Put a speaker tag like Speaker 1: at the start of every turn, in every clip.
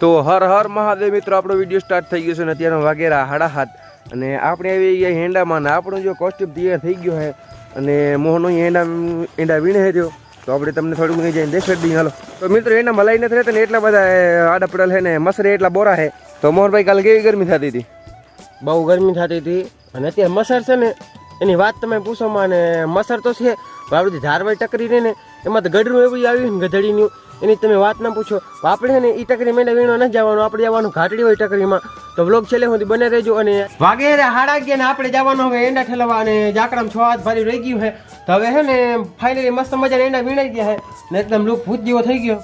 Speaker 1: તો હર હર મહાદેવ મિત્રો, આપણો વીડિયો સ્ટાર્ટ થઈ ગયો છે ને અત્યારે વાગેરા હાડા હાથ અને આપણે આવી ગયા હેંડામાં ને આપણું જો કોસ્ટ્યુમ તૈયાર થઈ ગયો છે અને મોહનો હેંડા હેંડા વીણે છે જો. તો આપણે તમને થોડું ઘણી જઈને દેખાડી દઈએ. હાલો. તો મિત્રો, એના મલાઈ નથી રહેતા ને એટલા બધા આડા પડેલ છે ને, મસરે એટલા બોરા છે. તો મોહનભાઈ કાલે કેવી ગરમી થતી હતી?
Speaker 2: બહુ ગરમી થતી હતી. અને અત્યારે મસર છે ને, એની વાત તમે પૂછોમાં ને મસર તો છે પણ આપણે ટકરી રહે ને એમાં તો ગઢરું એવું આવ્યું ને ગધડીનું. એની તમે વાત ના પૂછો. આપણે ને એ ટકરી મેળે વીણો ન જવાનું, આપણે જવાનું ઘાટડી હોય ટકરીમાં. તો વ્લોગ છેલ્લે સુધી બને રહેજો અને વાગેરે હાડા ગયા ને આપણે જવાનું, હવે એંડા ઠેલવા અને જાકડામાં છ હાથ ભારી રહી ગયું છે. તો હવે છે ને ફાઇનલી મસ્ત મજા એંડા વીણાઈ ગયા છે. ને એકદમ લુક ભૂત જેવો થઈ ગયો.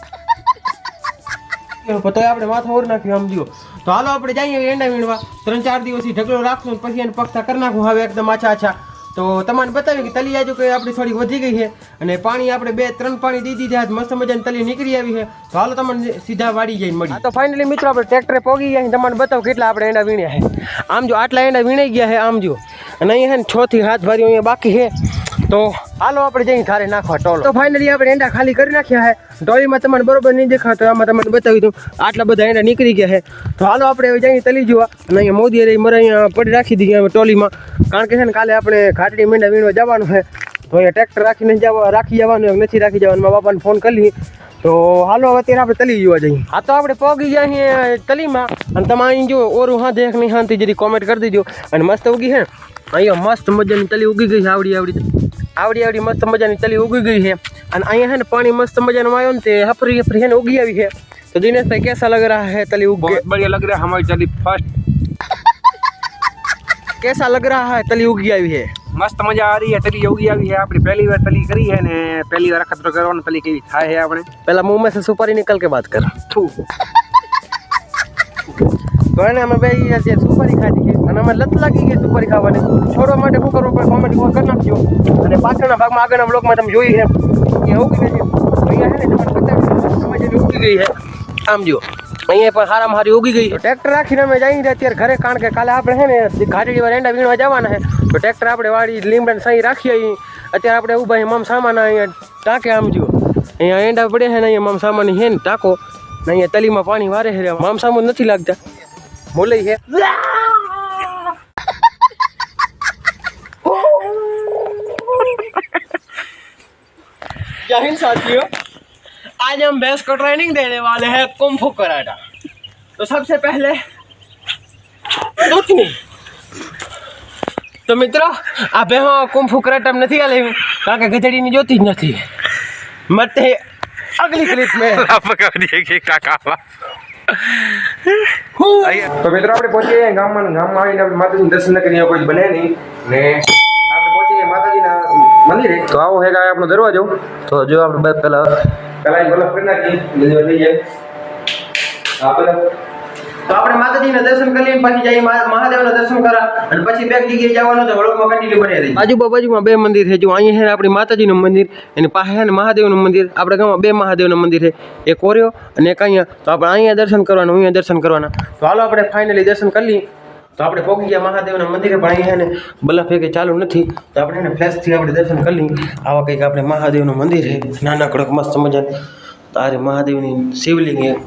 Speaker 2: તો આપણે માથો ઓર આમ જુઓ. તો હાલો આપણે જઈએ એંડા વીણવા. ત્રણ ચાર દિવસથી ઢગલો રાખશું પછી એને પક્ષા કરી નાખું. હવે એકદમ આછા આછા. તો તમને બતાવ્યું કે તલી આજુ કંઈ આપણી થોડી વધી ગઈ છે અને પાણી આપણે બે ત્રણ પાણી દીધી છે, મસ્ત મજાની તલી નીકળી આવી છે. તો હાલો તમને સીધા વાડી જઈને મળી તો ફાઇનલી મિત્રો આપણે ટ્રેક્ટરે પોગી ગયા તમને બતાવો કેટલા આપણે એના વીણ્યા છે. આમ જો આટલા એના વીણાઈ ગયા છે, આમ જો. અને અહીંયા છે ને છ થી હાથ ભારી અહીંયા બાકી છે. તો હાલો આપણે જઈને ધારે નાખવા ટોલો. તો ફાઇનલી આપણે એંડા ખાલી કરી નાખ્યા છે ટોલીમાં તમને બરોબર નહીં દેખાતો આમાં તમને બતાવી દઉં. આટલા બધા એંડા નીકળી ગયા છે તો હાલો આપણે હવે જઈને તલી જોવા અને અહીંયા મોદી રહી મરે અહીંયા પડી રાખી દીધી અમે ટોલીમાં. કારણ કે છે ને કાલે આપણે ઘાટડી મીંડા વીણવા જવાનું છે તો અહીંયા ટ્રેક્ટર રાખીને જવા રાખી જવાનું નથી રાખી જવાનું. મારા બાપાને ફોન કરી તો હાલો હવે અત્યારે આપણે તલી જોવા જઈએ. હા તો આપણે પગી ગયા છીએ તલીમાં. અને તમે અહીં જો ઓરું હા દેખ નહીં શાંતિ જરી કોમેન્ટ કરી દેજો. અને મસ્ત ઉગી છે અહીંયા મસ્ત મજાની તલી ઉગી ગઈ છે આવડી આવડી. આવડી આવડી મસ્ત મજાની તલી ઉગી ગઈ છે. અને અહીંયા છે ને પાણી મસ્ત મજાનું આવ્યો ને તે હફરી હફરી છે ને ઉગી આવી છે. તો દિનેશ ભાઈ કેસા લગ રહા હે
Speaker 1: તલી ઉગી? બઢિયા લગ રહા હમારી તલી ફર્સ્ટ
Speaker 2: કેસા લગ રહા હે તલી ઉગી આવી છે?
Speaker 1: મસ્ત મજા આ રહી છે તલી ઉગી આવી છે. આપણી પહેલી વાર તલી કરી હે ને પહેલી વાર અખતરો કરવાનો તલી કેવી થાય છે આપણે?
Speaker 2: પહેલા મુંહ મેં સુપારી નીકળ કે વાત
Speaker 1: કર.
Speaker 2: તો એને અમે બે સુપારી ખાધી છે અને અમે લત લાગી ગઈ સુપારી ખાવાની. છોડવા માટે શું કરવું પડે કોમેન્ટ કરી નાખજો. અને પાછળના ભાગમાં આગળના બ્લોકમાં તમે જોઈ છે એ ઉગી ગઈ અહીંયા છે ને તમને બતાવી ઉગી ગઈ છે. આમ જો. અહીંયા પણ સારામાં સારી ઉગી ગઈ ટ્રેક્ટર રાખીને અમે જઈએ અત્યારે ઘરે, કારણ કે કાલે આપણે છે ને ઘાટડી વાર એંડા વીણવા જવાના છે. તો ટ્રેક્ટર આપણે વાળી લીમડા સાઈ રાખીએ અહીં અત્યારે આપણે ઊભા છીએ મમ સામાન અહીંયા ટાંકે આમ જો. અહીંયા એંડા પડે છે ને અહીંયા મમ સામાન છે ને ટાંકો. ને અહીંયા તલીમાં પાણી વારે છે. મામ સામાન નથી લાગતા. બોલે છે. जय हिंद साथियों आज हम भैंस को ट्रेनिंग देने वाले हैं कुंफू कराटा तो सबसे पहले દૂધની તો મિત્રો આ ભેહો કુંફુ કરાટા નથી હાલે કારણ કે ગધેડીની જોતી જ નથી મતે અગલી ક્લિપ મેં
Speaker 1: તો મિત્રો આપણે પહોંચીએ ગયા ગામમાં ને ગામમાં આવીને આપણે માતાજીના દર્શન કરીને કોઈ બને નહીં ને મંદિરે તો આવો હે ગાય આપણો દરવાજો? તો જો આપણે બે પહેલા પહેલા બલફ કરી નાખીએ
Speaker 2: તો આપણે માતાજીના દર્શન કરી પછી જઈએ મહાદેવના દર્શન કરા અને પછી બે જગ્યાએ જવાનું છે વડોદરામાં કન્ટિન્યુ બની રહી. બાજુ બાજુમાં બે મંદિર છે જો અહીંયા છે આપણી માતાજીનું મંદિર એની પાસે છે ને મહાદેવનું મંદિર આપણે ગામમાં બે મહાદેવનું મંદિર છે એક કોર્યો અને એક અહીંયા. તો આપણે અહીંયા દર્શન કરવાનું અહીંયા દર્શન કરવાના. તો હાલો આપણે ફાઇનલી દર્શન કરી લઈએ. તો આપણે પહોંચી ગયા, મહાદેવના મંદિરે પણ અહીંયા ને બલ્લફ એક ચાલુ નથી. તો આપણે એને ફ્લેશથી આપણે દર્શન કરી લઈએ. આવા કંઈક આપણે મહાદેવનું મંદિર છે, નાના કડક મસ્ત મજાનું. તારે મહાદેવની શિવલિંગ એક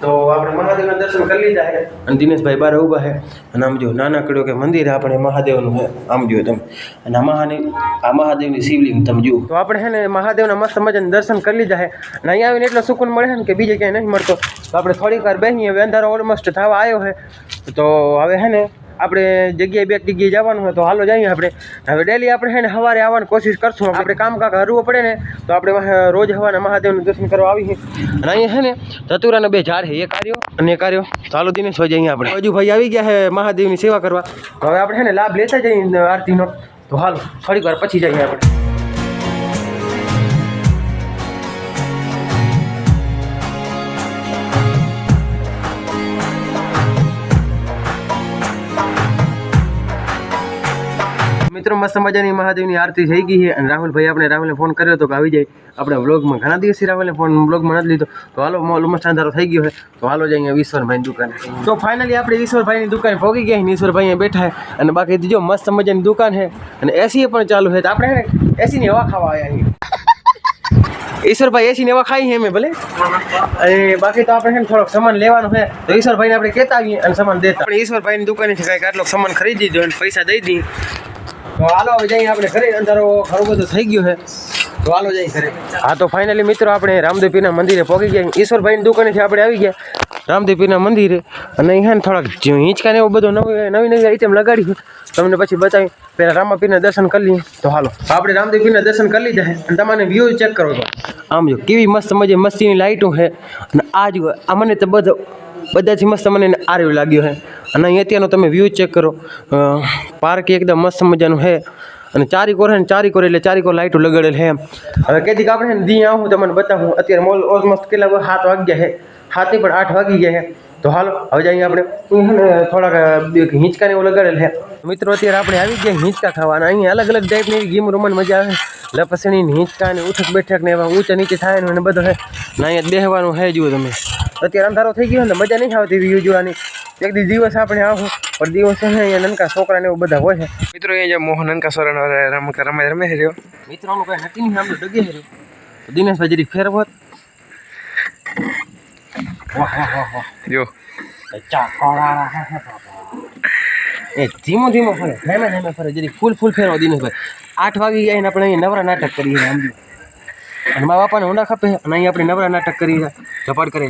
Speaker 2: તો આપણે મહાદેવના દર્શન કરી લીધા છે. અને દિનેશભાઈ બાર ઊભા છે. અને આમ જો નાનકડું કે મંદિર આપણે મહાદેવનું છે. આમ જો તમે. અને આ મહાદેવ આ મહાદેવની શિવલિંગ તમે જુઓ. તો આપણે છે ને મહાદેવના મસ્ત મજાને દર્શન કરી લીધા છે. અને અહીંયા આવીને એટલો સુકૂન મળે છે ને કે બીજે ક્યાંય નહીં મળતો. તો આપણે થોડીક વાર બેસીએ હવે અંધારો ઓલમોસ્ટ થવા આવ્યો છે. તો હવે છે ને આપણે જગ્યાએ બે જગ્યાએ જવાનું હોય તો હાલો જઈએ આપણે. હવે ડેલી આપણે છે ને સવારે આવવાની કોશિશ કરશું. આપણે કામ કાંક હરવું પડે ને તો આપણે રોજ હવાના મહાદેવનું દર્શન કરવા આવીએ અને અહીંયા છે ને ધતુરાના બે ઝાડ છે એ કાર્યો અને એ કાર્યો હાલો દિનેશ ભાઈ જઈએ આપણે. હજુ ભાઈ આવી ગયા છે મહાદેવની સેવા કરવા. તો હવે આપણે છે ને લાભ લેતા જઈએ આરતીનો. તો હાલો થોડીક વાર પછી જઈએ આપણે. મિત્રો મસ્ત મજાની મહાદેવની આરતી થઈ ગઈ છે અને રાહુલભાઈ આપણે રાહુલને ફોન કર્યો હતો કે આવી જાય. આપણે વ્લોગમાં ઘણા દિવસથી રાહુલને ફોન વ્લોગમાં નથી લીધો. તો હાલો ઓલમોસ્ટ અંધારો થઈ ગયો છે. તો હાલો જઈએ ઈશ્વરભાઈની દુકાને. તો ફાઇનલી આપણે ઈશ્વરભાઈની દુકાને પહોંચી ગયા છીએ ઈશ્વરભાઈ બેઠા છે. અને બાકી જો મસ્ત મજાની દુકાન છે. અને એસી પણ ચાલુ છે. તો આપણે છે એસીની હવા ખાવા આવ્યા છીએ. ઈશ્વરભાઈ એસી ને એવા ખાઈ છે મેં ભલે. અને બાકી તો આપણે છે થોડોક સામાન લેવાનો છે. તો ઈશ્વરભાઈને આપણે કહેતા આવીએ અને સામાન દેતા. આપણે ઈશ્વરભાઈની દુકાનેથી કાંઈક આટલો સામાન ખરીદી દો અને પૈસા દઈ દઈએ આપણે ઘરે અંધારો ઘણું બધું થઈ ગયું છે. તો હાલો જઈએ ઘરે. તો ફાઇનલી મિત્રો આપણે રામદેવપીના મંદિરે પહોંચી ગયા. ઈશ્વરભાઈની દુકાનેથી આપણે આવી ગયા. રામદેવપીના મંદિરે. અને અહીંયા થોડાક જે હિંચકા ને એવું બધું નવી નવી નવી આઈટમ લગાડી તમને પછી બતાવી. પહેલાં રામા પીરના દર્શન કરી લઈએ. તો હાલો. આપણે રામદેવ પીરના દર્શન કરી લીધા અને તમારે વ્યૂ ચેક કરો તો આમ જો કેવી મસ્ત મજે મસ્તીની લાઇટો છે. અને આ જો આ મને તો બધો બધાથી મસ્ત મને આર્યું લાગ્યું હે. અને અહીં અત્યારનો તમે વ્યૂ ચેક કરો. પાર્ક એકદમ મસ્ત મજાનું હે. અને ચારી કોર ને ચારી એટલે ચારી કોર લાઇટો લગાડેલ એમ. હવે કેદી આપણે દી આવું તમને બતાવું. અત્યારે મોલ ઓલમોસ્ટ કેટલા હાથ વાગ્યા હે. હાથે પણ આઠ વાગી ગયા હે. તો હાલો, હવે જઈએ આપણે. થોડાક બે હિંચકા એવું લગાડેલ છે મિત્રો, અત્યારે આપણે આવી ગયા હિંચકા ખાવાના. અહીંયા અલગ અલગ ટાઈપની એવી ગેમ રમવાની મજા આવે લપસણી હિંચકા ને ઉઠક બેઠક ને એવા ઊંચા નીચે થાય ને બધું હે. અહીંયા બેહવાનું છે જુઓ તમે. અત્યારે અંધારો થઈ ગયો ને મજા નહીં આવતી વ્યૂ જોવાની. એક દી દિવસ આપણે આવું પણ દિવસ છે ને અહીંયા નનકા છોકરા ને એવું બધા હોય છે.
Speaker 1: મિત્રો અહીંયા મોહન નનકા સોરણ રમ રમે રમે છે રહ્યો.
Speaker 2: મિત્રોનું કઈ નક્કી નહીં આમ તો ડગે છે દિનેશભાઈ જરીક ફેરવો વાહ વાહ વાહ વાહ.
Speaker 1: જો.
Speaker 2: એ ધીમો ધીમો ફરે ધીમે ધીમે ફરે. જરી ફૂલ ફૂલ ફેરવો દિનેશભાઈ આઠ વાગી ગયા ને આપણે અહીંયા નવરા નાટક કરીએ આમ. અને મારા બાપાને ઊંડા ખપે અને અહીંયા આપણે નવરા નાટક કરીએ ઝપાટ કરે.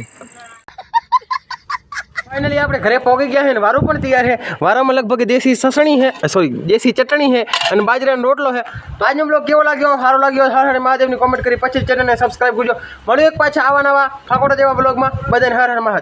Speaker 2: ફાઇનલી આપણે ઘરે પહોંચી ગયા છે ને વારું પણ તૈયાર છે વારામાં લગભગ દેશી સસણી છે સોરી દેશી ચટણી છે અને બાજરાનો રોટલો છે તો આજનો બ્લોગ કેવો લાગ્યો? સારો લાગ્યો? હર હર મહાદેવની કોમેન્ટ કરી પછી ચેનલને સબસ્ક્રાઈબ કરજો. મળ્યું એક પાછા આવા નવા ફાકોટા જેવા બ્લોગમાં બધાને હર હર મહાદેવ.